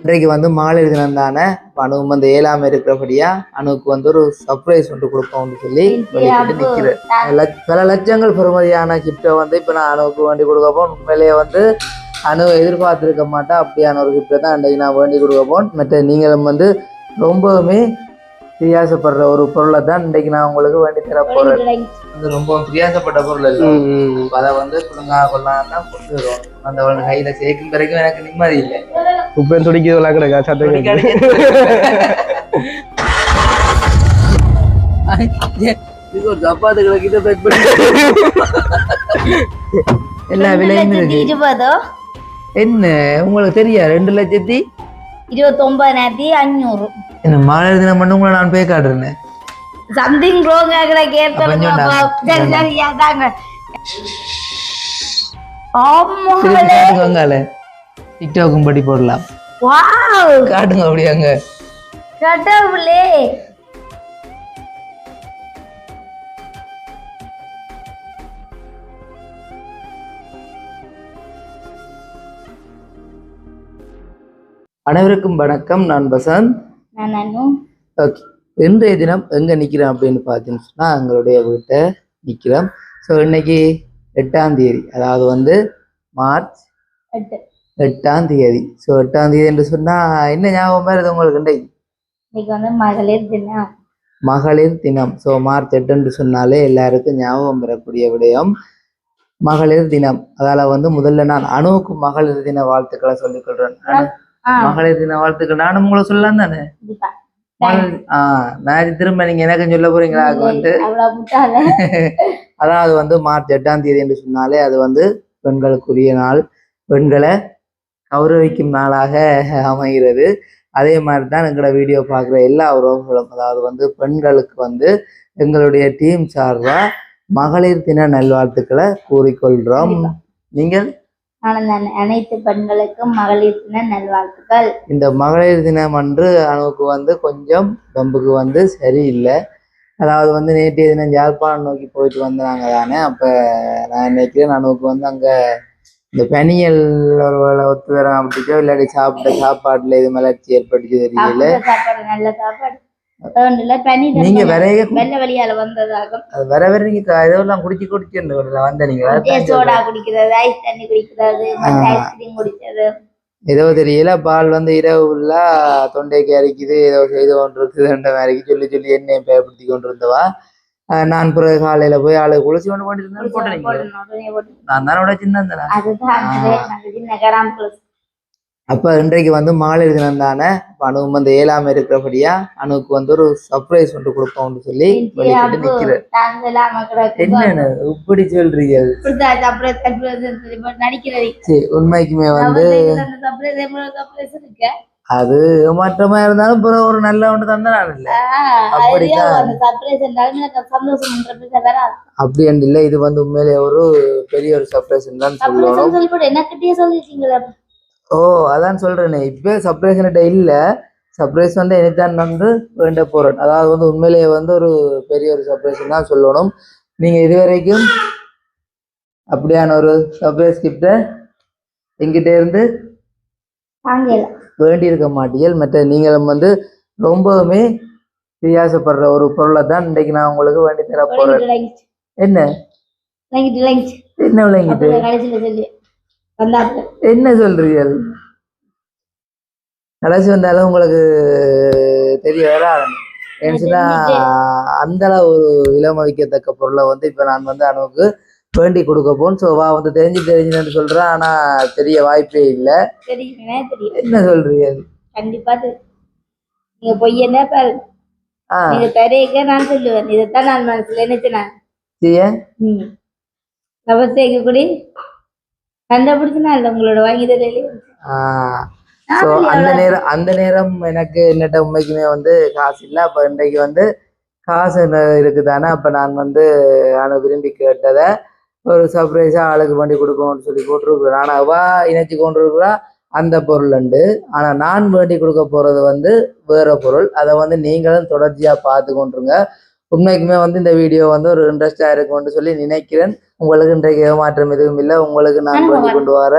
இன்றைக்கு வந்து மாலை தினம் தானே அணுவும் வந்து ஏழாம இருக்கிறபடியா அணுவுக்கு வந்து ஒரு சர்ப்ரைஸ் ஒன்று கொடுப்போம்னு சொல்லி வெளியிட்டு நிக்கிறேன் லட்ச- பல லட்சங்கள் பெறுமதியான கிஃப்டை வந்து இப்போ நான் அணுவுக்கு வேண்டி கொடுக்கப்போம் உண்மையிலேயே வந்து அணு எதிர்பார்த்திருக்க மாட்டா. அப்படியான ஒரு கிஃப்டை தான் அன்றைக்கு நான் வேண்டி கொடுக்கப்போம் மற்ற நீங்களும் வந்து ரொம்பவுமே பிரியாசப்படுற ஒரு பொருளை தான் இன்றைக்கு நான் உங்களுக்கு வேண்டி தர போறேன். வந்து ரொம்ப பிரியாசப்பட்ட பொருள் இல்லை அதை வந்து குடுங்கா கொள்ளலாம் தான் வரும் அந்த கையில சேர்க்கும் பிறகும் எனக்கு நிம்மதி இல்லை. உப்பு துடிக்கிறதுலாம் கிடக்கா சத்தம் பண்ணி எல்லா விலையும் இருக்கு இருபதோ என்ன உங்களுக்கு தெரியா ரெண்டு லட்சத்தி இருபத்தி ஒன்பதாயிரத்தி அஞ்சூறு என்ன மாலை தினம் மட்டும் உங்களை நான் பே காட்டுறேன் சம்திங் ரோங் ஆகிற அதாங்க ஆமா டிக்டாக்கும் படி போடலாம். வாவ் காட்டுங்க அப்படியாங்க கடவுளே. அனைவருக்கும் வணக்கம். நான் அனு. ஓகே இன்றைய தினம் எங்க நிக்கிறேன் அப்படின்னு பார்த்தீங்கன்னு சொன்னா எங்களுடைய வீட்டை நிக்கிறோம். ஸோ இன்னைக்கு எட்டாம் தேதி அதாவது வந்து மார்ச் எட்டு. எட்டாம் தேதி. ஸோ எட்டாம் தேதி என்று சொன்னா என்ன ஞாபகம் வருது உங்களுக்கு இன்றைக்கு இன்னைக்கு வந்து மகளிர் தினம். மகளிர் தினம். ஸோ மார்ச் எட்டு என்று சொன்னாலே எல்லாருக்கும் ஞாபகம் பெறக்கூடிய விடயம். மகளிர் தினம். அதால வந்து முதல்ல நான் அணுவுக்கு மகளிர் தின வாழ்த்துக்களை சொல்லிக் கொள்றேன். அனு, ஆ. மகளிர் தின வாழ்த்துக்கள். நானும் உங்களை சொல்லலாம் தானே? நான் திரும்ப நீங்க எனக்கு சொல்ல போறீங்களா? அது வந்து முட்டாள. அதாவது வந்து மார்ச் எட்டாம் தேதி என்று சொன்னாலே அது வந்து பெண்களுக்குரிய நாள். பெண்களை கௌரவிக்கும் நாளாக அமைகிறது. அதே மாதிரி தான் எங்களோட வீடியோ பார்க்குற எல்லா உறவுகளும் அதாவது வந்து பெண்களுக்கு வந்து எங்களுடைய டீம் சார்பா மகளிர் தின நல்வாழ்த்துக்களை கூறிக்கொள்கிறோம் நீங்கள் அனைத்து பெண்களுக்கும் மகளிர் தின நல்வாழ்த்துக்கள். இந்த மகளிர் தினம் அன்று அணுவுக்கு வந்து கொஞ்சம் டம்புக்கு வந்து சரியில்லை. அதாவது வந்து நேற்றைய தினம் யாழ்ப்பாணம் நோக்கி போயிட்டு வந்தாங்க தானே அப்போ நான் நினைக்கிறேன் அணுவுக்கு வந்து அங்கே இந்த பனியல் ஒரு ஒத்து வர அப்படிச்சோ இல்லாட்டி சாப்பிட்ட சாப்பாட்டுல இது மலர்ச்சி ஏற்பட்டுச்சு தெரியல நல்ல சாப்பாடு. நீங்க விரைய வெள்ள வழியால வந்ததாகும். அது வர வர நீங்க இதெல்லாம் குடிச்சு குடிச்சு வந்த நீங்க? சோடா. குடிக்கிறது ஐஸ் தண்ணி குடிக்கிறது ஐஸ்கிரீம் ஏதோ தெரியல பால் வந்து இரவு ஃபுல்லா தொண்டைக்கு அரிக்குது ஏதோ செய்து கொண்டு இருக்குதுன்ற மாதிரி சொல்லி சொல்லி என்னையும் பயப்படுத்தி கொண்டு இருந்தவா நான் பிறகு காலையில போய் ஆளு குளிச்சு கொண்டு போட்டு. நான் தானே விட சின்ன அப்ப இன்றைக்கு வந்து மகளிர் தினம் தானே? அணுவும் வந்து ஏழாம இருக்கிறபடியா? அணுவுக்கு வந்து ஒரு சர்ப்ரைஸ் ஒன்று கொடுப்போம்னு சொல்லி வெளியிட்டு நிக்கிறேன். என்னன்னு? இப்படி சொல்றீங்க நடிக்கிறது. சரி உண்மைக்குமே வந்து அது ஏமாற்றமா இருந்தாலும் பிறகு ஒரு நல்ல ஒன்று தந்தா நான் இல்லை அப்படிதான். அப்படி என்று இல்லை இது வந்து உண்மையிலே ஒரு பெரிய ஒரு சர்ப்ரைஸ் தான் சொல்லணும். ஓ அதான் சொல்றேனே இப்போ சர்ப்ரைஸ் என்கிட்ட இல்ல சர்ப்ரைஸ் வந்து எனத்தான் வந்து வேண்ட போறேன் அதாவது வந்து உண்மையிலேயே வந்து ஒரு பெரிய ஒரு சர்ப்ரைஸ் தான் சொல்லணும் நீங்க இதுவரைக்கும் அப்படியான ஒரு சர்ப்ரைஸ் கிஃப்ட எங்கிட்ட இருந்து தாங்கல. வேண்டி இருக்க மாட்டீர்கள். மற்ற நீங்களும் வந்து ரொம்பவுமே பிரியாசப்படுற ஒரு பொருளை தான் இன்னைக்கு நான் உங்களுக்கு வேண்டி தர போறேன். என்ன. என்ன விளங்கிட்டு. என்ன சொல்றீர்கள்? கடைசி வந்தாலும் உங்களுக்கு தெரிய வராது ஏன்னா அந்த அளவு ஒரு விலை மதிக்கத்தக்க பொருளை வந்து இப்ப நான் வந்து அணுவுக்கு வேண்டி கொடுக்க போன் ஸோ வா வந்து தெரிஞ்சு தெரிஞ்சுன்னு சொல்றேன் ஆனா தெரிய வாய்ப்பே இல்லை. என்ன சொல்றீங்க? கண்டிப்பா. நீங்க பொய் என்ன பாரு. நீங்க தரேக்க நான் சொல்லுவேன். இதைத்தான் நான் மனசுல நினைச்சேன். செய்ய ம். அவசியம் கூடி கண்டுபிடிச்சுனா இல்லை உங்களோட வாங்கி தரலையே அந்த நேரம் அந்த நேரம் எனக்கு என்னட்ட உண்மைக்குமே வந்து காசு இல்லை. அப்போ இன்றைக்கு வந்து காசு என்ன இருக்குதானே அப்போ நான் வந்து அணு விரும்பி கேட்டதை ஒரு சர்ப்ரைஸாக ஆளுக்கு பண்ணி கொடுப்போம்னு சொல்லி போட்டிருக்கிறேன் ஆனால் அவ இணைச்சி கொண்டிருக்கிறா அந்த பொருள் உண்டு. ஆனால் நான் வேண்டி கொடுக்க போகிறது வந்து வேற பொருள். அதை வந்து நீங்களும் தொடர்ச்சியாக பார்த்து கொண்டுருங்க. உண்மைக்குமே வந்து இந்த வீடியோ வந்து ஒரு இன்ட்ரெஸ்டாக இருக்கும்னு சொல்லி நினைக்கிறேன். உங்களுக்கு இன்றைக்கு ஏமாற்றம் எதுவும் இல்லை. உங்களுக்கு நான். வேண்டி கொண்டு வர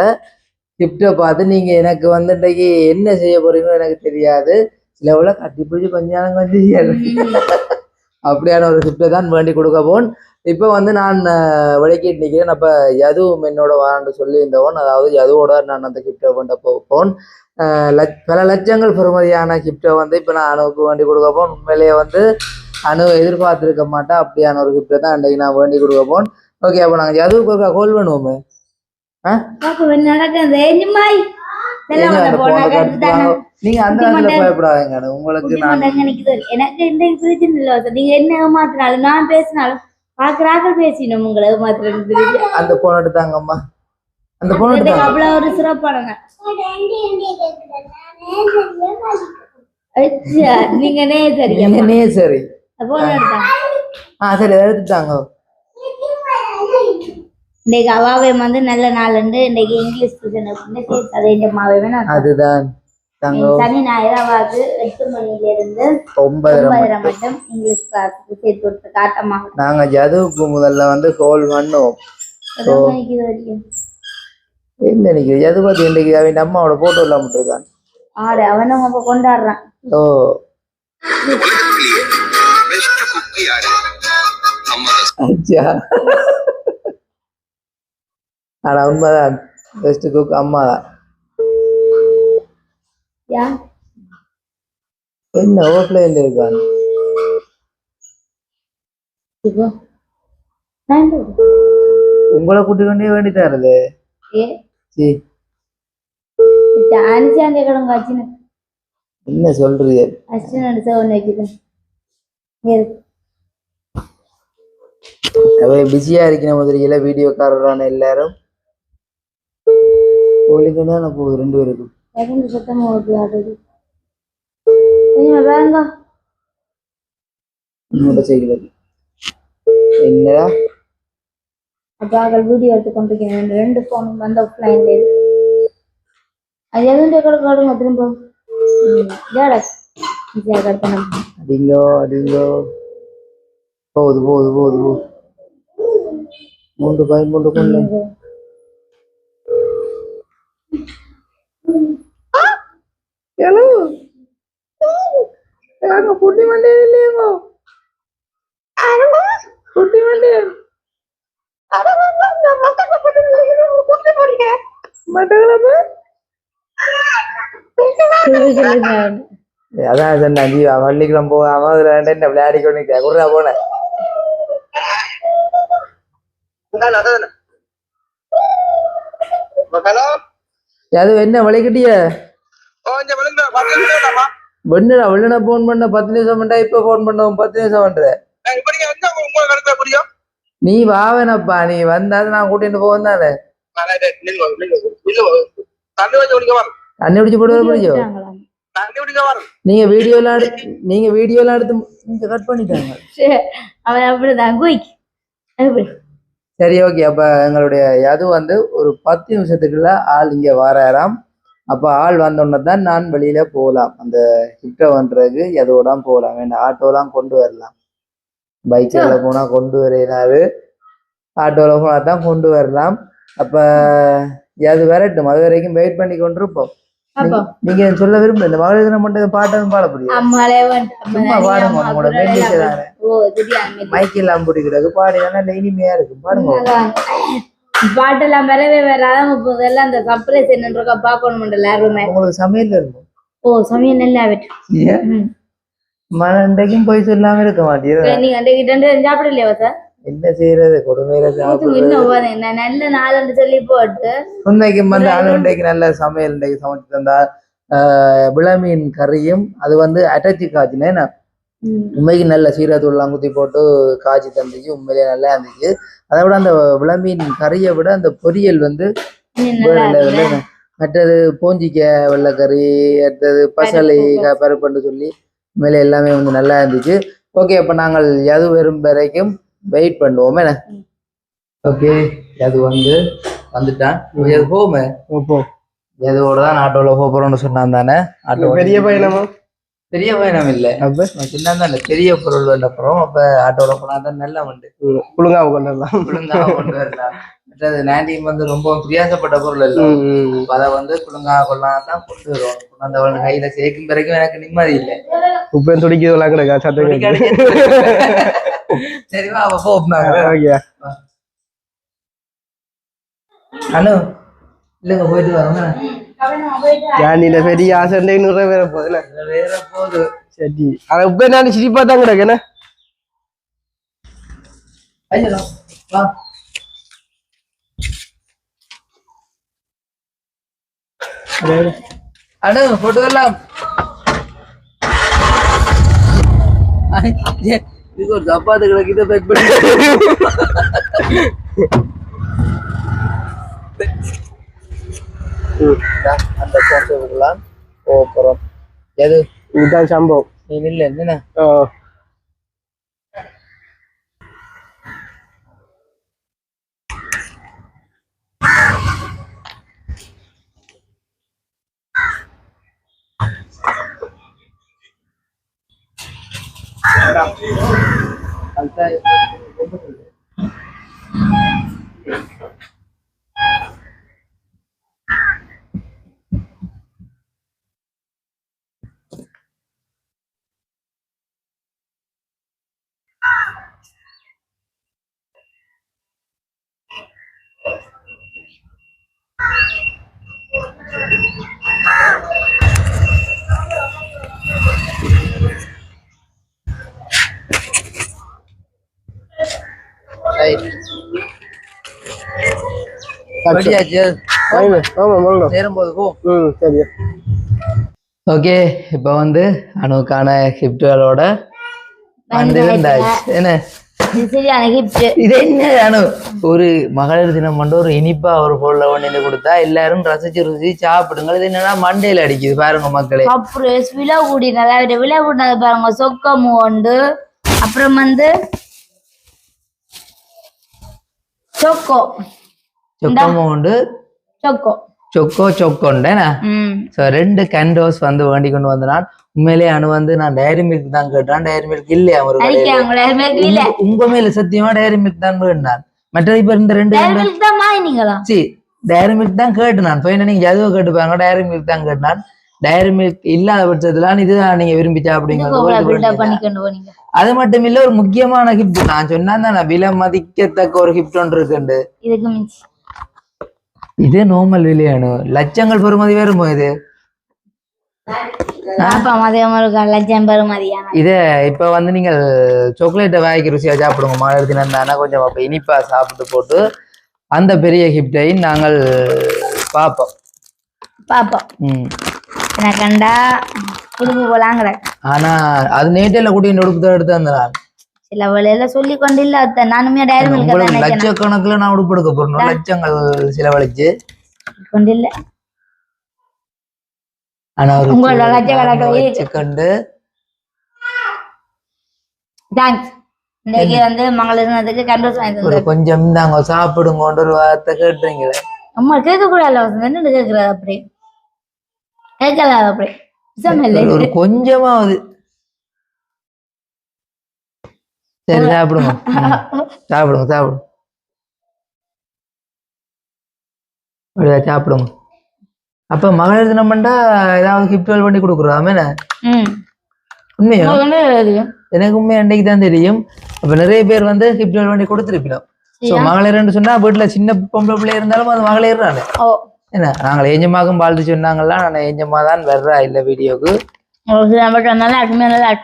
கிஃப்டை பார்த்து நீங்க எனக்கு வந்து இன்னைக்கு என்ன செய்ய போறீங்களோ எனக்கு தெரியாது. சில உள்ள கட்டி பிடிச்சி கொஞ்சம் செய்யல. அப்படியான ஒரு கிஃப்டை தான் வேண்டி கொடுக்க போன் இப்போ வந்து நான் விளக்கிட்டு நிற்கிறேன் அப்போ யதுவும் என்னோட வான்னு சொல்லியிருந்தவன் அதாவது யதுவோட நான் அந்த கிஃப்டை கொண்டு போன் லட்ச பல லட்சங்கள் பெறுமதியான கிஃப்டை வந்து இப்போ நான் அணுவுக்கு வேண்டி கொடுக்க போன் உண்மையிலேயே வந்து அணு எதிர்பார்த்துருக்க மாட்டா. அப்படியான ஒரு கிஃப்டை தான் அன்றைக்கு நான் வேண்டி கொடுக்க போன் ஓகே அப்போ நாங்கள் யதுவுக்கு ஒரு கோல் பண்ணுவோமே. நீங்க அந்த நேரத்துல பயப்படாதீங்க. உங்களுக்கு நான் குட்டிமண்டங்க நிக்குது. எனக்கு எந்த பிரச்சனை இல்லை வசந்த். நீங்க என்ன ஏமாத்தினாலும் நான் பேசினாலும் பாக்குறாக்கள் பேசினோம் உங்களை தெரியுது அந்த போன் எடுத்தாங்கம்மா அந்த போன் எடுத்தாங்க. அவ்வளவு ஒரு சிறப்பான நாள். அச்சா, நீங்க நே சரியா நீ சரி போன எடுத்தாங்க. ஆ சரி எடுத்துட்டாங்க. இன்னைக்கு அவாவே வந்து நல்ல நாள் இன்னைக்கு இங்கிலீஷ் டியூஷன் சேர்த்து அதை இந்த மாவே அதுதான். சனி எட்டு ஒன்பதரை மட்டும். இங்கிலீஷ் கிளாஸுக்கு சேர்த்து விட்டு காட்டமாக நாங்க ஜதுவுக்கு முதல்ல வந்து கோல் பண்ணோம். என்ன இன்னைக்கு ஜது பார்த்து இன்னைக்கு அவன் அம்மாவோட போட்டோ எல்லாம் விட்டுருக்கான் ஆடு அவனும் அப்ப கொண்டாடுறான். ஓ ஆனா உண்மைதான். பெஸ்ட் குக் அம்மா தான் என்ன ஓஃப்லைன்ல இருக்கான். உங்களை கூட்டி கொண்டே கிடங்க அச்சின என்ன சொல்றீங்க? அவ பிஸியா இருக்கிற முதலியில வீடியோக்காரரான எல்லாரும் கோழிக்கு நான் போகுது ரெண்டு பேருக்கும். ஆடுது கொஞ்சம் வேங்க உன்னோட செய்கிறது என்னடா? அப்போ அவள் வீடியோ எடுத்து கொண்டிருக்கேன் ரெண்டு ஃபோனும் வந்து ஆஃப்லைன்ல அது எதுவும் கூட காடுங்க திரும்ப. ஜாடா ஈஸியாக கட்டணும் அடிங்கோ அடிங்கோ. போகுது போகுது போகுது போகுது மூன்று பாய் மூன்று கொண்டு ஹலோ ஏங்க புட்டி மண்டே இல்லையோ புட்டி மண்டே அதான் சொன்னேன் ஜீவா பள்ளிக்கூடம் போகாம அதுல விளையாடி கொண்டு போனேன் அது என்ன விளைக்கிட்டிய கொஞ்சம் விழுங்க பத்து நிமிஷம் வெண்ணுடா வெள்ளன போன் பண்ண பத்து நிமிஷம் பண்ணா இப்ப போன் பண்ணவும் பத்து நிமிஷம் பண்ற? நீ வாவேனப்பா நீ வந்தாது நான் கூட்டிட்டு போவேன் தானே. தண்ணி தண்ணி குடிக்க வரும் நீங்க வீடியோலாம் எடு நீங்க வீடியோலாம் எடுத்து நீங்க கட் பண்ணிட்டாங்க. அவன் அப்படிதான். சரி ஓகே அப்ப எங்களுடைய அது வந்து ஒரு பத்து நிமிஷத்துக்குள்ள ஆள் இங்க வராராம். அப்ப ஆள் வந்தோடனே தான் நான் வெளியில போகலாம் அந்த கிட்ட பண்றதுக்கு எதோட போகலாம் வேண்டாம் ஆட்டோலாம் கொண்டு வரலாம். பைக்ல போனா கொண்டு வரையினாரு. ஆட்டோல போனா தான் கொண்டு வரலாம். அப்ப அது வரட்டும். அது வரைக்கும் வெயிட் பண்ணி கொண்டிருப்போம். அப்போ நீங்க சொல்ல விரும்ப இந்த மகளிர் தினம் மட்டும் பாட்டும் பாட சும்மா பாடுங்க உங்களோட மெல்லிசை தானே. ஓ தெரியாது மைக் எல்லாம் பிடிக்கிறது பாடினா நல்ல இனிமையா இருக்கும். பாடுங்க. பாட்டெல்லாம் வரவே வராத முப்பது எல்லாம் அந்த சர்ப்ரைஸ் என்னன்றக்கா பார்க்கணும் எல்லாருமே உங்களுக்கு சமையல் இருக்கும்? ஓ சமயம் நல்லா வெட்டு ஏன்? மனண்டைக்கும் போய் சொல்லாம இருக்க மாட்டேங்குது நீங்க அன்றைக்கு ரெண்டு சாப்பிடலையா சார் என்ன செய்யறது கொடுமையில நான் நல்ல நாளுன்னு சொல்லி போட்டு. உண்மைக்கும் வந்து ஆளுண்டைக்கு நல்ல சமையல் இன்றைக்கு சமைச்சு தந்தா விளமீன் கறியும் அது வந்து அட்டாச்சி காய்ச்சினேன். உண்மைக்கு நல்ல சீரத்தூள்லாம் குத்தி போட்டு காய்ச்சி தந்துச்சு. உண்மையிலேயே நல்லா இருந்துச்சு. அதை விட அந்த விளமீன் கறியை விட அந்த பொரியல் வந்து மற்றது பூஞ்சிக்காய் வெள்ளைக்கறி அடுத்தது பசலை க- பருப்புன்னு சொல்லி உண்மையிலே எல்லாமே வந்து நல்லா இருந்துச்சு. ஓகே அப்போ நாங்கள் எது வரும் வரைக்கும் வெயிட் பண்ணுவோம். என்ன. ஓகே அது வந்து வந்துட்டான். எது போமே போ எதோட தான் ஆட்டோவில் போகிறோம்னு சொன்னான் தானே. ஆட்டோ பெரிய பயணமா பெரிய பயணம் இல்லை. அப்ப? சின்ன தான் பெரிய பொருள் வேண்ட போகிறோம் அப்போ ஆட்டோவில் போனால் தான் நல்லா உண்டு ஒழுங்கா கொண்டுடலாம் ஒழுங்காக கொண்டு வரலாம் மற்றது நாண்டியும் வந்து ரொம்ப பிரியாசப்பட்ட பொருள் இல்லை. அதை வந்து குழுங்கா கொள்ளலாம் தான் கொண்டு வருவோம். அந்த அவன் கையில சேர்க்கும் பிறகு எனக்கு நிம்மதி இல்லை. குப்பை துடிக்கிறதெல்லாம் கிடக்கா சத்தம் சரிவா அவ போனாங்க ஓகே. அனு இல்லைங்க போயிட்டு வரோங்க ஜானியில பெரிய ஆசை நிறைய வேற போகுதுல வேற போகுது சரி. ஆனா உப்பே நான் சிரிப்பா தான் கிடக்கு என்ன? அனு போட்டு வரலாம். இதுக்கு ஒரு சப்பாத்து கிடக்கு பேக் பண்ணி. இந்தா, அந்த போட்டு விடலாம் போறோம் எது இதுதான் சம்பவம் நீ இல்ல என்ன ஓ படியாச்சு ஆமா ஆமா சொல்லணும் நேரம் போது போ ம் சரி ஓகே இப்போ வந்து அணுக்கான வந்து இருந்தாச்சு என்ன? இது சரியான கிஃப்ட் இது என்ன அனு? ஒரு மகளிர் தினம் மட்டும் ஒரு இனிப்பா ஒரு பொருளை ஒண்ணு கொடுத்தா எல்லாரும் ரசிச்சு ருசி சாப்பிடுங்க இது என்னன்னா மண்டையில அடிக்குது பாருங்க மக்களே. அப்புறம் விலை கூடி நல்லா விலை கூடினது பாருங்க சொக்கமு உண்டு. அப்புறம் வந்து சொக்கோ. சொக்கமும் உண்டு சொக்கோ சொக்கோ சொக்கோண்டேனா ஸோ ரெண்டு கேண்டோஸ் வந்து வேண்டி கொண்டு வந்தான் உண்மையிலேயே அணு வந்து நான் டைரி மில்க் தான் கேட்டான். டைரி மில்க் இல்லையா இல்ல. உங்க- மேல சத்தியமா டைரி மில்க் தான் வேண்டான் மற்றது இப்ப இந்த ரெண்டு சி டைரி மில்க் தான் கேட்டு நான் போய் நீங்க எதுவோ கேட்டுப்பாங்க டைரி மில்க் தான் கேட்டான் டைரி மில்க் இல்லாத பட்சத்துல இதுதான் நீங்க விரும்பி சாப்பிடுங்க பில்டப் பண்ணிக்கொண்டு போனீங்க. அது மட்டும் இல்ல ஒரு முக்கியமான கிஃப்ட் நான் சொன்னா விலை மதிக்கத்தக்க ஒரு கிஃப்ட் ஒன்று இருக்குண்டு. மிஞ்சி இது நார்மல் விலையானு லட்சங்கள் பெறுமதி வருமோ இது இப்ப வந்து நீங்கள் சாக்லேட்டை வாய்க்கு ருசியா சாப்பிடுங்க மழை தினம் தானே கொஞ்சம் அப்ப இனிப்பா சாப்பிட்டு போட்டு அந்த பெரிய கிஃப்டை நாங்கள் பார்ப்போம் பாப்போம் ம் கண்டா குடும்பம் போலாங்கிற ஆனா அது நேற்றில் கூட்டிட்டு உடுப்பு தான் எடுத்து வந்தேன் வேலையில சொல்லி கொண்டு இல்ல அத்தை. நானுமே டைரி மில்க் லட்சக்கணக்குல நான் உடுப்பு எடுக்க போறேன் லட்சங்கள் செலவழிச்சு. கொண்டு இல்ல ஆனா ஒரு உங்களோட லட்சக்கணக்கில் தேங்க்ஸ் இன்னைக்கு வந்து மகளிர் தினத்துக்கு கண்டோஸ் வாங்கி கொஞ்சம் தாங்க சாப்பிடுங்கன்ற ஒரு வார்த்தை கேட்டுறீங்களே. அம்மா கேட்க கூடாது என்னன்னு கேக்குறது அப்படி? கேட்கல அப்படி. ஒரு கொஞ்சமாவது சரி சாப்பிடுங்க. ம். சாப்பிடுங்க சாப்பிடுங்க. அப்படியா சாப்பிடுங்க. அப்ப மகளிர் தினம் பண்ணா ஏதாவது கிஃப்ட்கள் பண்ணி கொடுக்குறோம். உண்மையா. எனக்கு உண்மை அன்னைக்கு தான் தெரியும். அப்ப நிறைய பேர் வந்து கிஃப்ட்கள் பண்ணி கொடுத்துருப்பினோம் ஸோ மகளிர்னு சொன்னா வீட்டுல சின்ன பொம்பளை பிள்ளை இருந்தாலும் அது மகளிர் தானே? என்ன நாங்கள் ஏஞ்சமாக்கும் வாழ்த்து சொன்னாங்களா நான் ஏஞ்சமா தான் வர்றா இல்ல வீடியோக்கு.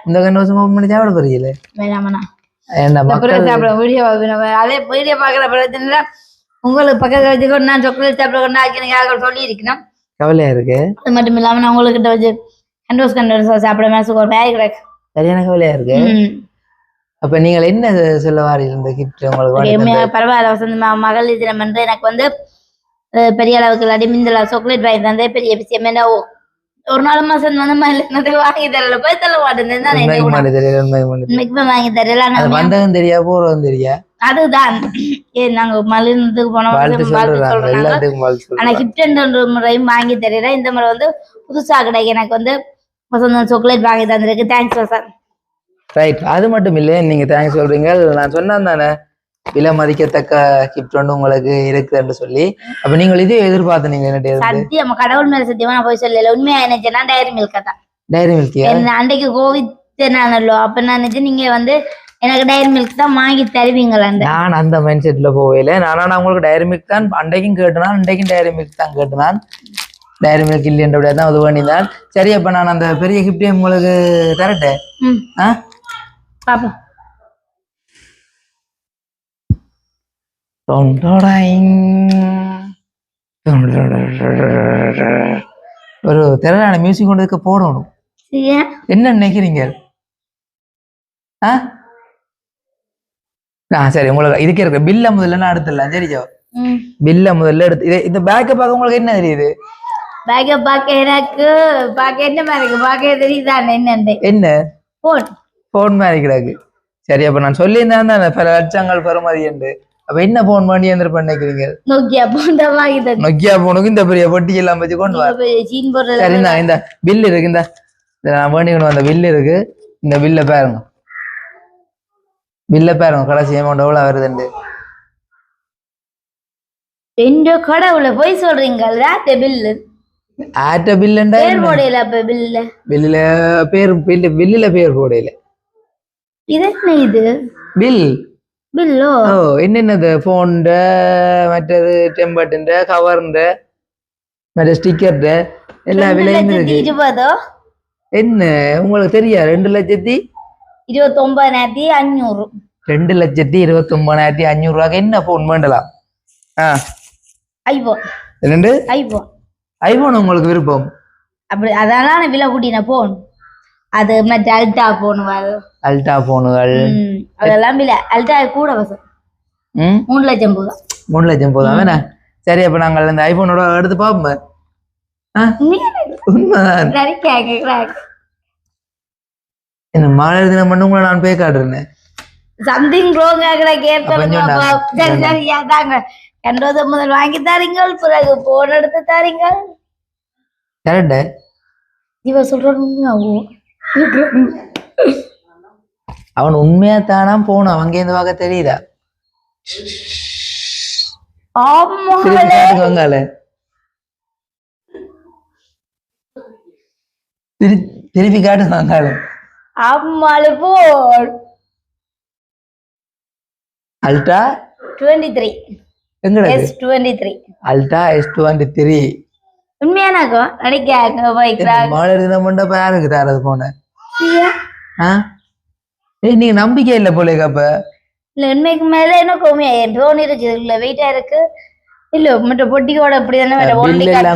இந்த கண்டு வருஷம் பண்ணி சாப்பிட போறீங்களே? வேணாமண்ணா வீடியோ அதே வீடியோ பாக்குற பிரச்சனை உங்களுக்கு பக்கத்துல வச்சுக்கோ நான் சாக்லேட் சாப்பிட கொண்டு ஆக்கினீங்க சொல்லி இருக்கணும். கவலையா இருக்கு? அது மட்டும் இல்லாம நான் உங்ககிட்ட வச்சு கண்டோஸ் கண்டோஸ் சாப்பிட மேசுக்கு ஒரு பேக் கிடக்கு. சரியான கவலையா இருக்கு. அப்ப நீங்கள் என்ன சொல்ல வாரீங்க இந்த கிஃப்ட் உங்களுக்கு? பரவாயில்ல வசந்த் ம- மகளிர் தினம் வந்து எனக்கு வந்து பெரிய அளவுக்கு இல்லாட்டி மிந்தல சாக்லேட் வாங்கி தந்தே பெரிய விஷயம் என்ன ஒரு நாலு மாசம் வந்து மகளிர் வாங்கி தரல. போய் தள்ள மாட்டேன். இன்னைக்கு வாங்கி தரல. வந்ததும் தெரியா போறதும் தெரியா? அதுதான். ஏ நாங்க மலினத்துக்கு போன வாழ்த்து வருஷம் வாழ்த்து சொல்றாங்க. சொல்றாங்க. எல்லாத்துக்கும் வாழ்த்து ஆனா கிஃப்ட் ஒரு முறையும் வாங்கி தரல. இந்த முறை வந்து புதுசா கிடைக்கு எனக்கு வந்து வசந்தம் சாக்லேட் வாங்கி தந்திருக்கு. தேங்க்ஸ் வசந்த் ரைட் அது மட்டும் இல்ல நீங்க தேங்க்ஸ் சொல்றீங்க. நான் சொன்னேன் தானே விலை மதிக்கத்தக்க கிஃப்ட் ஒன்று உங்களுக்கு இருக்குன்னு சொல்லி. அப்ப நீங்கள் இதே எதிர்பார்த்து நீங்க என்ன சத்தியமா கடவுள் மேல சத்தியமா நான் போய் சொல்லல. உண்மையா நினைச்சேன்னா டைரி மில்க் தான். டைரி மில்கியா என்ன அன்றைக்கு கோவித் நானல்லோ அப்ப நான் நினைச்சு நீங்க வந்து எனக்கு டைரி மில்க் தான் வாங்கி தருவீங்களாண்ட நான் அந்த மைண்ட் செட்ல போகல. நானா நான் உங்களுக்கு டைரி மில்க் தான் அன்றைக்கும் கேட்டுனான் அன்றைக்கும் டைரி மில்க் தான் கேட்டுனான். டைரி மில்க் இல்லைன்றபடியா தான் அது பண்ணியிருந்தான் சரி அப்ப நான் அந்த பெரிய கிஃப்டே உங்களுக்கு தரட்டேன். ஆ? பாப்போம். ஒரு திறனான மியூசிக் கொண்டு இருக்க போடணும். என்ன நினைக்கிறீங்க? ஆ? ஆ சரி உங்களுக்கு இதுக்கே இருக்கு. பில்ல முதல்ல நான் எடுத்துடலாம். சரிஜோ ம். பில்ல முதல்ல எடுத்து இது இந்த பேக்கை பார்க்க உங்களுக்கு என்ன தெரியுது? பேக்க பாக்க எனக்கு பாக்க என்ன மாதிரி இருக்கு? பாக்க தெரியுதான் என்னண்டு என்ன? போன் போன் மாதிரி கிடக்கு. சரி அப்ப நான் சொல்லியிருந்தேன் தானே பல லட்சங்கள் பெறுமதி என்று. அப்ப என்ன போன் பண்ணி எந்திர நினைக்கிறீங்க? நோக்கியா வாங்கி தந்து நொக்கியா போனுக்கு இந்த பெரிய பொட்டி எல்லாம் வச்சு கொண்டு வா. சரி இந்த இந்த பில் இருக்கு இந்த நான் வேண்டிக்கணும் அந்த பில் இருக்கு. இந்த பில்ல பாருங்க. பில்ல பாருங்க கடைசி அமௌண்ட் எவ்வளவு வருதுண்டு எந்த கடவுள போய் சொல்றீங்க ராத்த பில்லு ஆட்ட பில்லுண்டா பேர் போடையில அப்ப பில்ல பில்லுல பேர் பில்லு பில்லுல பேர் போடையில. இது என்ன இது? பில் போன்ட மற்றது டெம்பர்டுன்ற கவர்ன்ற மற்ற ஸ்டிக்கர்ட எல்லா ரெண்டு விலையும் லட்சத்தி இருக்கு இருபதோ என்ன உங்களுக்கு தெரியா ரெண்டு லட்சத்தி இருபத்தி ஒன்பதாயிரத்தி அஞ்சூறு ரெண்டு லட்சத்தி இருபத்தி ஒன்பதாயிரத்தி அஞ்சூறு ரூபாய்க்கு என்ன போன் வேண்டலாம் ஆ ஐபோன் ரெண்டு ஐபோன் ஐபோன் உங்களுக்கு விருப்பம் அப்படி அதெல்லாம் விலை கூட்டின போன் அது மற்ற அல்டா போன் வரும் அல்டா போனுகள் ம், அதெல்லாம் விலை அல்டா கூட வசம் மூணு லட்சம் போதும். மூணு லட்சம் போதும் வேணா சரி அப்ப நாங்கள் இந்த ஐபோனோட எடுத்து பார்ப்போம் உண்மைதான். என்ன மாலை தினம் மட்டும் உங்களை நான் போய் காட்டுறேன்? சம்திங் ரோங் ஆகிற கேட்கணும் கொஞ்சம் நான் சரி சரி தாங்க? ரெண்டாவது முதல் வாங்கி தாரீங்கள் பிறகு போன் எடுத்து தாரீங்கள். கரெக்டு இவ சொல்றோம் அவன் உண்மையா தானா போனான் அங்கே இருந்து பார்க்க தெரியுதா திருப்பி அங்கால அம்மாளு phone ultra? Twenty three S twenty three ultra S twenty three உண்மையானாக்கும் நடிக்காங்க வைக்கிறாங்க மாலை தினம் மட்டும் இப்ப யாருக்கு தரது போன நீங்க நம்பிக்கை இல்லை போலே அப்ப. இல்ல உண்மைக்கு மேல என்ன கோமியா என் ட்ரோன் இருக்கு இல்ல வெயிட்டா இருக்கு. இல்ல மற்ற பொட்டியோட அப்படி தானே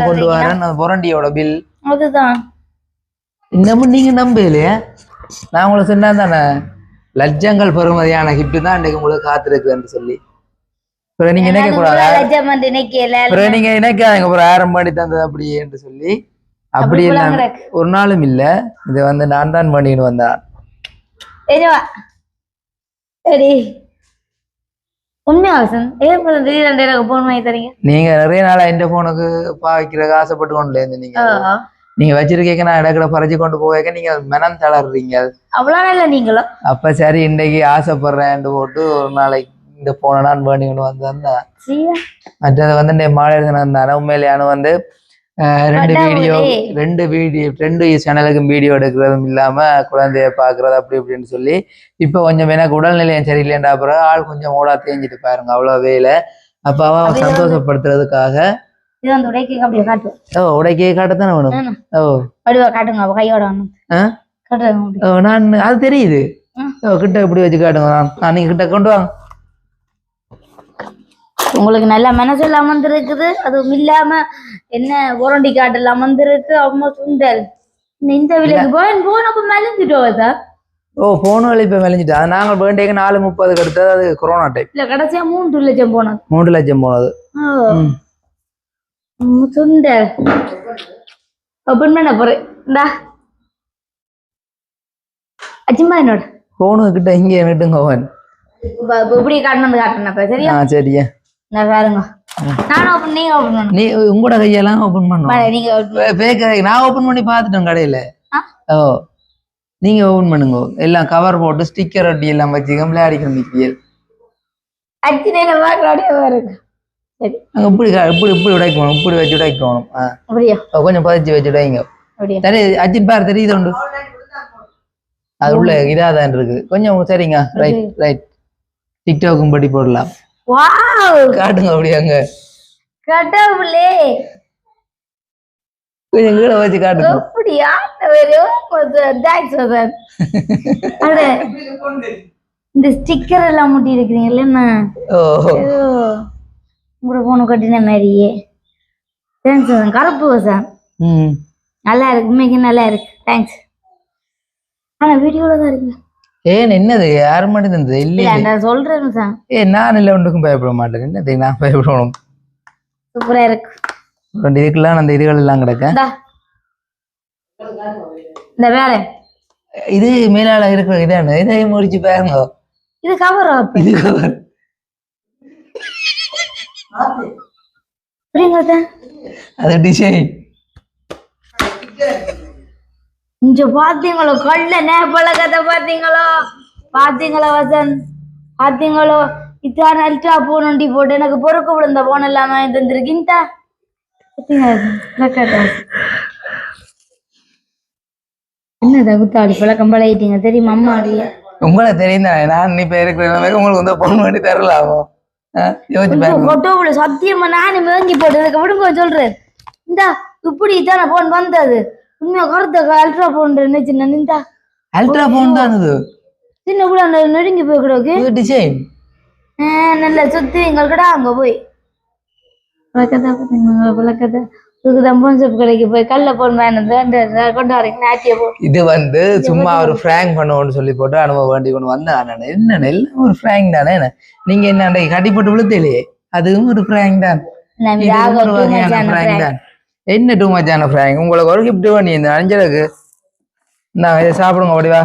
கொண்டு வரேன் புரண்டியோட பில் அதுதான். இன்னமும் நீங்க நம்பலையே? நான் உங்களுக்கு சொன்னா தானே. லட்சங்கள் பெறுமதியான கிஃப்ட் தான் இன்னைக்கு உங்களுக்கு காத்திருக்குன்னு சொல்லி. அப்புறம் நீங்க நினைக்க கூடாது? அப்புறம் நீங்க நினைக்காதீங்க அப்புறம் ஆயிரம் பண்ணி தந்தது அப்படி என்று சொல்லி அப்படி ஒரு நாளும் இல்ல. இது வந்து நான் தான் பண்ணிட்டு வந்தேன். நீங்க நிறைய நாளா இந்த போனுக்கு பாய்க்கிறதுக்கு ஆசைப்பட்டு கொண்டு நீங்க. நீங்க வச்சிருக்கீங்க நான் இடத்துல பறிச்சு கொண்டு போவேக்க நீங்க மனம் தளர்றீங்க அவ்வளவு நல்ல நீங்களும்? அப்ப சரி இன்னைக்கு ஆசைப்படுறேன்ட்டு போட்டு ஒரு நாளைக்கு இந்த போனை நான் வேண்டிக்கணும் வந்தேன் சரியா மற்றது வந்து இந்த மாலை இருந்தானே உண்மையிலேயான வந்து ரெண்டு. வீடியோ ரெண்டு வீடியோ ரெண்டு சேனலுக்கும் வீடியோ எடுக்கிறதும் இல்லாம குழந்தைய பாக்குறது அப்படி இப்படின்னு சொல்லி இப்போ கொஞ்சம் எனக்கு உடல்நிலையம் சரியில்லைன்றா பிறகு ஆள் கொஞ்சம் ஓடா தேஞ்சிட்டு பாருங்க அவ்வளவு வேல. அப்ப அவ அப்படியே சந்தோஷப்படுத்துறதுக்காக வந்து ஓ உடைக்கே காட்டத்தானே வேணும். ஓ. காட்டுங்க கையோட நான் அது தெரியுது. கிட்ட இப்படி வச்சு காட்டுங்க நீங்க கிட்ட கொண்டு வாங்க உங்களுக்கு நல்ல மனசுல அமர்ந்திருக்குது. அதுவும் இல்லாம என்ன ஓரண்டி காட்டுல அமர்ந்திருக்கு. அம்மா சுண்டல். இந்த- விலைக்கு போய் போனப்ப மலிஞ்சிட்டோம் சார் ஓ போன வழி இப்ப மெலிஞ்சிட்டு? அது நாங்கள் வேண்டிய நாலு முப்பதுக்கு எடுத்தது அது கொரோனா டைம் இல்ல கடைசியா மூன்று லட்சம் போனது. மூன்று லட்சம் போனது. சுண்டல். ஓப்பன் பண்ண போறேன். இந்தா. அச்சுமா என்னோட. போனு கிட்ட இங்கே நிட்டுங்க அவன். இப்ப இப்ப இப்படி காட்டணும் காட்டணும் சரியா? சரியா. நான் பாருங்க. நீ உங்களோட கையெல்லாம் ஓபன் பண்ணுவோம் நான் ஓபன் பண்ணி பார்த்துட்டேன் கடையில? ஓ நீங்க ஓபன் பண்ணுங்க. எல்லாம் கவர் போட்டு ஸ்டிக்கர் ஒட்டி எல்லாம் மிக்கியல். சரி. அங்க இப்படி இப்படி இப்படி உடைக்கணும் இப்படி வச்சு உடைக்கணும். கொஞ்சம் பதிச்சு வச்சு உடைங்க. சரி அஜித் பார் தெரியுது உண்டு? அது உள்ள இதாதான் இருக்குது கொஞ்சம் சரிங்க. ரைட் ரைட் டிக்டாக்கும் படி போடலாம். வாவ். காட்டுங்க அப்படி அங்க. கடவுளே. கொஞ்சம் கீழே வச்சு காட்டுங்க அப்படியா தேங்க்ஸ் வதன் அட இந்த ஸ்டிக்கர் எல்லாம் முட்டி இருக்கிறீங்கல்ல என்ன? ஓ உங்களோட போன கட்டின மாதிரியே. தேங்க்ஸ் கருப்பு வசன் ம். நல்லா இருக்கு உண்மைக்கு நல்லா இருக்கு. தேங்க்ஸ். ஆனா வீடியோல தான் இருக்கு. ஏன் என்னது? யாரு மட்டும் தந்தது இல்ல நான் சொல்றேன் சார். ஏ நான் இல்லை ஒன்றுக்கும் பயப்பட மாட்டேன். என்னது நான் பயப்படணும்? சூப்பரா இருக்கு. ரெண்டு இதுக்கெல்லாம் அந்த இதுகள் எல்லாம் கிடக்க. இந்தா. வேற இது மேலால இருக்கிற இதான? இதையும் முடிச்சு பாருங்க. இது கவர் இது சார் அது டிசைன் இங்க பாத்தீங்களோ கள்ள நேபாள கதை பாத்தீங்களோ? பாத்தீங்களோ வசந்த் பாத்தீங்களோ? இத்தான அல்ட்ரா போன் ஒண்டி போட்டு எனக்கு பொறுக்க விழுந்த போன் இல்லாம தந்திருக்கீங்க என்னதா குத்தாடி பழக்கம் பழகிட்டீங்க? தெரியுமா அம்மா அடிய உங்களை தெரியும் நான் இப்ப இருக்கிற நிலைமைக்கு உங்களுக்கு வந்து பொண்ணு வேண்டி தரலாமோ யோசிச்சு சத்தியமா நானும் வாங்கி போட்டதுக்கு விடுங்க சொல்றேன். இந்தா இப்படி தானே போன் வந்தது. கருத்த அல்ட்ரா போன் சின்ன நின்றா அல்ட்ரா போன் தான் இது. சின்ன கூட நெருங்கி போய் கிடக்கு இது டிசைன் நல்ல சுத்தி எங்கள்கிட்ட அங்க போய். பழக்கத்தை பார்த்தீங்களா பழக்கத்தை? இதுக்குதான் போன் ஷாப் கடைக்கு போய் கல்ல போன் வேணுது கொண்டு வரீங்க நாட்டிய போ. இது வந்து சும்மா ஒரு ஃப்ராங்க் பண்ணுவோம்னு சொல்லி போட்டு அனுபவம் வேண்டி கொண்டு வந்தேன் நான். என்ன எல்லாம் ஒரு ஃப்ராங்க் தானே? நீங்க என்ன அன்றைக்கு கட்டி போட்டு விழுத்தலையே அதுவும் ஒரு ஃப்ராங்க் தான். இதுவும் ஒரு வகையான. தான். என்ன டூ மச்சான ஃப்ராங்க் உங்களுக்கு ஒரு கிஃப்ட் பண்ணி இந்த அஞ்சலுக்கு. நான் இதை சாப்பிடுங்க ஓடிவா.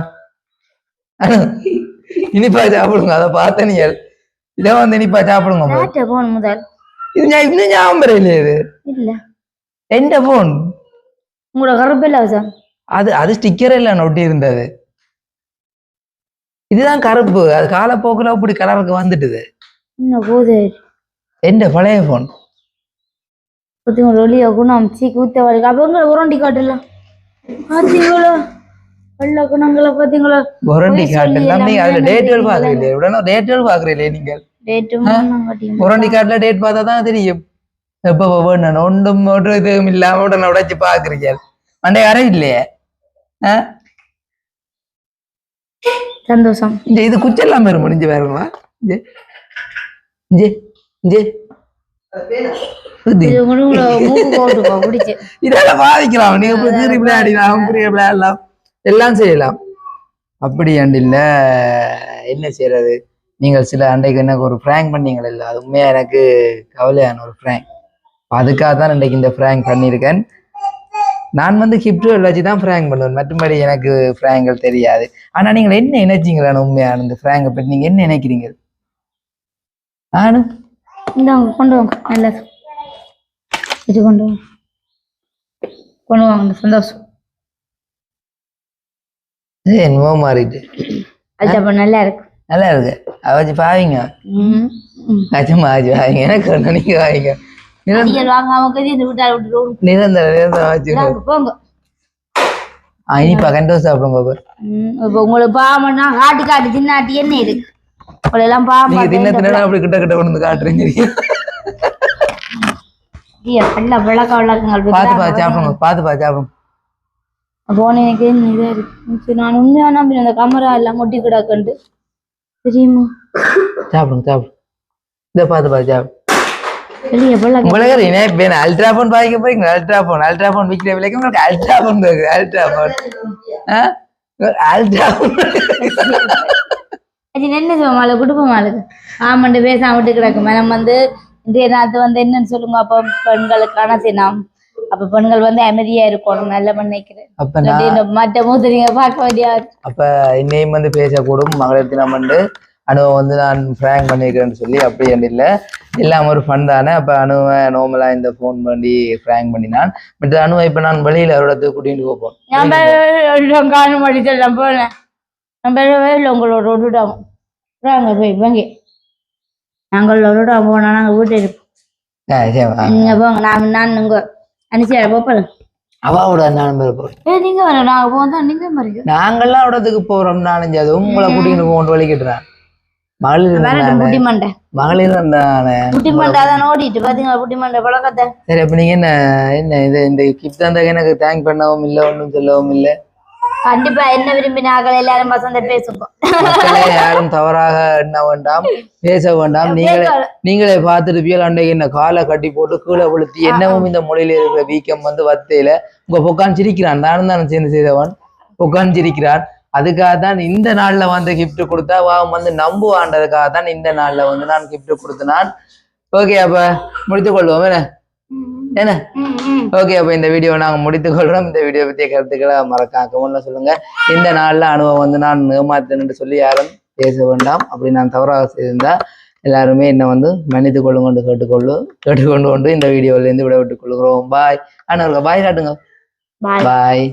இனிப்பா சாப்பிடுங்க அதை பார்த்த நீங்கள் இதை வந்து இனிப்பா சாப்பிடுங்க போன் முதல்? இது ஞா- இன்னும் ஞாபகம் இல்லையே இது. இல்ல. எந்த போன் உங்களோட கருப்பில்ல சார். அது அது ஸ்டிக்கர் இல்ல ஒட்டி இருந்தது. இதுதான் கருப்பு. அது காலப்போக்கில் அப்படி கலருக்கு வந்துட்டுது. இன்னும் போது எந்த பழைய போன் பார்த்தீங்களா ஒளிய குணம் சீ கூத்த வரைக்கும் அப்போ உங்களை உரண்டி காட்டலாம் பார்த்தீங்களா வெள்ள குணங்களை பார்த்தீங்களா புரண்டி பொய் காட்டு சொல்லி எல்லாம் நீங்க அதுல டேட்டுகள் நம்புறீங்களா? பாக்குறீங்களே உடனே டேட்டுகள் பாக்குறீங்களே நீங்கள். டேட்டு காட்டியும் புரண்டி காட்டுல டேட் பார்த்தா தான் தெரியும். எப்ப வேணும் ஒன்றும் ஒரு இதுவும் இல்லாம உடனே உடைச்சு பாக்குறீங்க மண்டே அறை இல்லையே? சந்தோஷம். இது குச்செல்லாம் முடிஞ்சு வேறுமா இஞ்சே இஞ்சே இஞ்சே இது இது கூட உங்களை மூக்கு போட்டுக்கோ பிடிச்சி. இதெல்லாம் பாதிக்கலாம். நீங்க இப்படி கீறி விளையாடிலாம் புரிய விளையாடலாம். எல்லாம் செய்யலாம். அப்படி அண்டு இல்ல என்ன செய்யறது? நீங்கள் சில அன்றைக்கு எனக்கு ஒரு ஃப்ராங்க் பண்ணீங்களே இல்ல. அது உண்மையா எனக்கு கவலையான ஒரு ஃப்ராங்க் அதுக்காக தான் இன்றைக்கு இந்த ஃப்ராங்க் பண்ணியிருக்கேன். நான் வந்து கிப்டுகள் வச்சு தான் ஃப்ராங்க் பண்ணுவேன். மற்றபடி எனக்கு ஃப்ராங்கள் தெரியாது. ஆனா நீங்கள் என்ன நினைச்சீங்களா உண்மையான இந்த ஃப்ராங்கை பற்றி நீங்க என்ன நினைக்கிறீங்க? நானும் இந்தாங்க கொண்டு வாங்க. நல்லது இது கொண்டு வாங்க. கொண்டு வாங்க சந்தோஷம். இது என்னமோ மாறிட்டு. அது அப்ப நல்லா இருக்கு. நல்லா இருக்கு. அதை வச்சு பாவீங்க? ம், ம். நிஜமா வச்சு வாங்க எனக்கு வாங்க நிரந்தர நீங்கள் வாங்காம கதி இந்த விட்டால் விட்டுட்டு நிரந்தர நிரந்தரம் வச்சு போங்க. இனிப்பா கண்டு சாப்பிடுங்க இப்ப உங்களுக்கு பாவம்னா காட்டி காட்டி தின்னாட்டி என்ன இருக்கு. பாவம் நீங்க தின்ன தின்ன அப்படி கிட்ட கிட்ட கொண்டு காட்டுறீங்க நல்ல விளக்க விளக்கங்கள் பார்த்து பார்த்து சாப்பிடுங்க பார்த்து பார்த்து சாப்பிடுங்க போன எனக்கு இதா இருக்கு சரி, நான் உண்மையா நம்பினேன் அந்த கமரா எல்லாம் ஒட்டி கிடக்குண்டு தெரியுமா? சாப்பிடுங்க சாப்பிடுங்க. இதை பார்த்து பார்த்து சாப்பிடு உங்களுக்கு அல்ட்ரா போன் பாய்க்க போறீங்க அல்ட்ரா போன் அல்ட்ரா போன் விற்கிற விலைக்கு உங்களுக்கு ultra phone ultra phone ultra phone அது என்ன சொல்லுவோம் மாலை குடும்பம் மாளுக்கு ஆமாண்டு பேசாம விட்டு கிடக்கு. மேடம் வந்து இன்றைய நாத்து வந்து என்னன்னு சொல்லுங்க. அப்போ பெண்களுக்கான சினம் அப்ப பெண்கள் வந்து அமைதியா இருக்கணும் நல்ல நினைக்கிறேன். மற்ற மூத்திரிங்க பார்க்க வேண்டியாது அப்ப இன்னையும் வந்து பேசக்கூடும் மகளிர் தினம் வந்து அனுபவம் வந்து நான் ஃப்ராங்க் பண்ணியிருக்கிறேன்னு சொல்லி அப்படி இல்லை. எல்லாம் ஒரு ஃபன் தானே. அப்போ அணுவை நோமலா இந்த ஃபோன் பண்ணி ஃப்ராங்க் பண்ணினான். பட் அணுவை இப்போ நான் வெளியில் இடத்துக்கு கூட்டிகிட்டு நம்ம படிச்செல்லாம் போனேன் நம்ம வேலை உங்களோட விட்டுட்டோம் வாங்க போய் வாங்க நாங்கள் ஒரு இடம் போனா நாங்க வீட்டு இருப்போம். ஆ, சரி, வா. நீங்க போங்க நான் நான் உங்க அவாவோட நண்பர் போறோம். ஏ நீங்க வர நாங்க போந்தா நீங்க நாங்கெல்லாம் இடத்துக்கு போறோம் நானஞ்சு அது உங்களை கூட்டிட்டு போகணும் வலிக்கிட்டுறேன் மகளிர் புட்டி மண்டை? மகளிர் புட்டி மண்டை அதான் ஓடிட்டு பாத்தீங்களா புட்டி மண்டை பழக்கத்தை? சரி அப்ப நீங்க என்ன என்ன இது இந்த கிஃப்ட் தந்தக்கு எனக்கு தேங்க் பண்ணவும் இல்லை ஒன்றும் சொல்லவும் இல்லை. கண்டிப்பா என்ன விரும்பினார்கள்? எல்லாரும் பசந்த பேசுங்க. யாரும் தவறாக எண்ண வேண்டாம் பேச வேண்டாம். நீங்களே நீங்களே பார்த்துருப்பீங்க அன்றைக்கு என்ன காலை கட்டி போட்டு கீழே விழுத்தி என்னவும் இந்த மொழியில இருக்கிற வீக்கம் வந்து வத்தையில. உங்க பொக்கான் சிரிக்கிறான் நானும் தானே சேர்ந்து செய்தவன். பொக்கான் சிரிக்கிறான். அதுக்காக தான் இந்த நாள்ல வந்து gift கொடுத்தா அவன் வந்து நம்புவான்றதுக்காக தான் இந்த நாள்ல வந்து நான் gift கொடுத்தனான் ஓகே அப்ப முடித்துக் கொள்வோம் என்ன? என்ன? ஓகே அப்போ இந்த வீடியோ நாங்கள் முடித்துக் கொள்றோம். இந்த வீடியோ பற்றிய கருத்துக்களை மறக்காம கமெண்ட்ல சொல்லுங்க. இந்த நாள்ல அனுபவம் வந்து நான் ஏமாத்தேன்னு சொல்லி யாரும் பேச வேண்டாம். அப்படி நான் தவறாக செய்திருந்தா எல்லாருமே என்னை வந்து மன்னித்து கொள்ளுங்கொண்டு கேட்டுக்கொள்ளு கேட்டுக்கொண்டு கொண்டு இந்த வீடியோல இருந்து விட விட்டுக் கொள்கிறோம். பாய் அண்ணா பாய் காட்டுங்க. பாய்